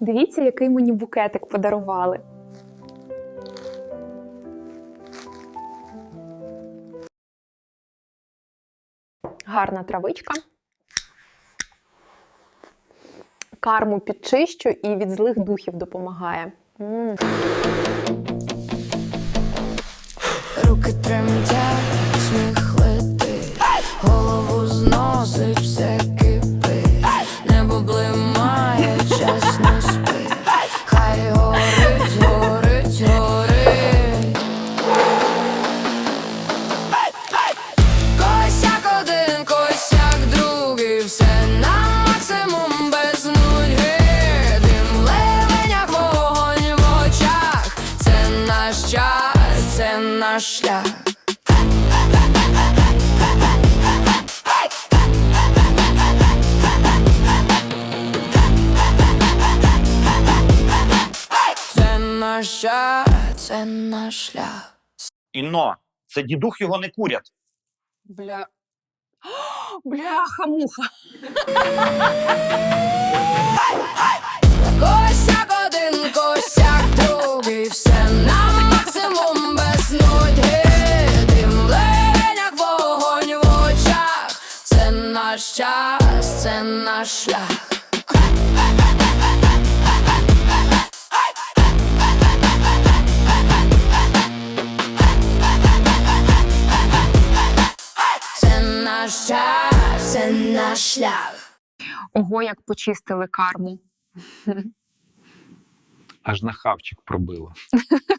Дивіться, який мені букетик подарували. Гарна травичка. Карму підчищу і від злих духів допомагає. Руки тремтять, це наш шлях. Це наш час, це наш шлях. Інно, це дідух його не курять. Бля. Бляха-муха. наш час, це наш шлях. Це наш час, це наш шлях. Ого, як почистили карму. Аж на хавчик пробило.